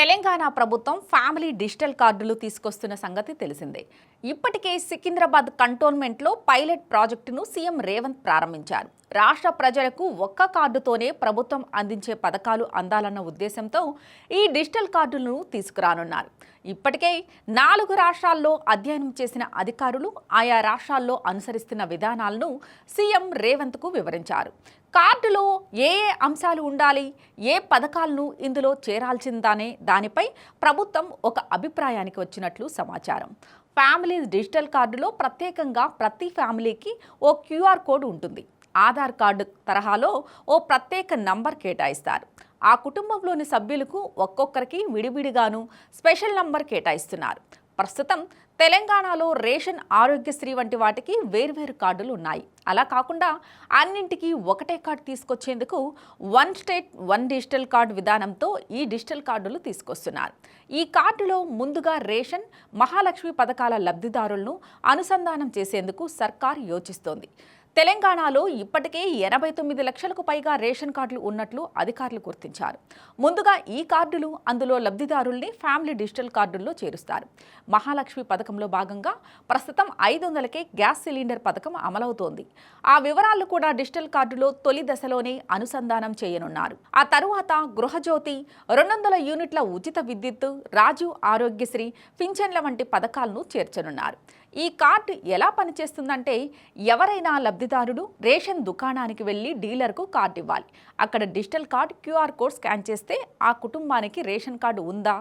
తెలంగాణ ప్రభుత్వం family digital కార్డులు తీసుకొస్తున్న సంగతి తెలిసిందే. ఇప్పటికే సికింద్రాబాద్ కంటోన్మెంట్లో పైలట్ ప్రాజెక్టును సీఎం రేవంత్ ప్రారంభించారు. రాష్ట్ర ప్రజలకు ఒక్క కార్డుతోనే ప్రభుత్వం అందించే పథకాలు అందాలన్న ఉద్దేశంతో ఈ డిజిటల్ కార్డులను తీసుకురానున్నారు. ఇప్పటికే నాలుగు రాష్ట్రాల్లో అధ్యయనం చేసిన అధికారులు ఆయా రాష్ట్రాల్లో అనుసరిస్తున్న విధానాలను సీఎం రేవంత్కు వివరించారు. కార్డులో ఏ ఏ అంశాలు ఉండాలి ఏ పథకాలను ఇందులో చేరాల్సిందనే దానిపై ప్రభుత్వం ఒక అభిప్రాయానికి వచ్చినట్లు సమాచారం. ఫ్యామిలీ డిజిటల్ కార్డులో ప్రత్యేకంగా ప్రతి ఫ్యామిలీకి ఓ క్యూఆర్ కోడ్ ఉంటుంది. ఆధార్ కార్డు తరహాలో ఓ ప్రత్యేక నంబర్ కేటాయిస్తారు. ఆ కుటుంబంలోని సభ్యులకు ఒక్కొక్కరికి విడివిడిగాను స్పెషల్ నంబర్ కేటాయిస్తున్నారు. ప్రస్తుతం తెలంగాణలో రేషన్ ఆరోగ్యశ్రీ వంటి వాటికి వేర్వేరు కార్డులు ఉన్నాయి. అలా కాకుండా అన్నింటికీ ఒకటే కార్డు తీసుకొచ్చేందుకు one state one digital card విధానంతో ఈ డిజిటల్ కార్డులు తీసుకొస్తున్నారు. ఈ కార్డులో ముందుగా రేషన్ మహాలక్ష్మి పథకాల లబ్ధిదారులను అనుసంధానం చేసేందుకు సర్కార్ యోచిస్తోంది. తెలంగాణలో ఇప్పటికే ఎనభై తొమ్మిది లక్షలకు పైగా రేషన్ కార్డులు ఉన్నట్లు అధికారులు గుర్తించారు. ముందుగా ఈ కార్డులు అందులో లబ్ధిదారుల్ని ఫ్యామిలీ డిజిటల్ కార్డుల్లో చేరుస్తారు. మహాలక్ష్మి పథకంలో భాగంగా ప్రస్తుతం ఐదు వందలకే గ్యాస్ సిలిండర్ పథకం అమలవుతోంది. ఆ వివరాలు కూడా డిజిటల్ కార్డులో తొలి దశలోనే అనుసంధానం చేయనున్నారు. ఆ తరువాత గృహజ్యోతి రెండు వందల యూనిట్ల ఉచిత విద్యుత్ రాజీవ్ ఆరోగ్యశ్రీ పింఛన్ల వంటి పథకాలను చేర్చనున్నారు. ఈ కార్డు ఎలా పనిచేస్తుందంటే ఎవరైనా లబ్ధిదారుడు రేషన్ దుకాణానికి వెళ్ళి డీలర్కు కార్డు ఇవ్వాలి. అక్కడ digital card QR code scan చేస్తే ఆ కుటుంబానికి రేషన్ కార్డు ఉందా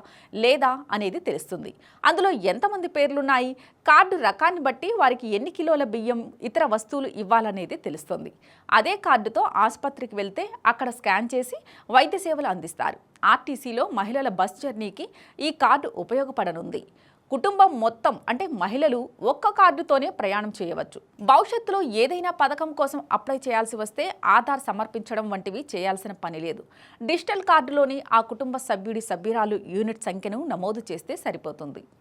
లేదా అనేది తెలుస్తుంది. అందులో ఎంతమంది పేర్లున్నాయి కార్డు రకాన్ని బట్టి వారికి ఎన్ని కిలోల బియ్యం ఇతర వస్తువులు ఇవ్వాలనేది తెలుస్తుంది. అదే కార్డుతో ఆసుపత్రికి వెళ్తే అక్కడ స్కాన్ చేసి వైద్య సేవలు అందిస్తారు. ఆర్టీసీలో మహిళల బస్ జర్నీకి ఈ కార్డు ఉపయోగపడనుంది. కుటుంబం మొత్తం అంటే మహిళలు ఒక్క కార్డుతోనే ప్రయాణం చేయవచ్చు. భవిష్యత్తులో ఏదైనా పథకం కోసం అప్లై చేయాల్సి వస్తే ఆధార్ సమర్పించడం వంటివి చేయాల్సిన పని లేదు. డిజిటల్ కార్డులోని ఆ కుటుంబ సభ్యుడి సభ్యురాలు యూనిట్ సంఖ్యను నమోదు చేస్తే సరిపోతుంది.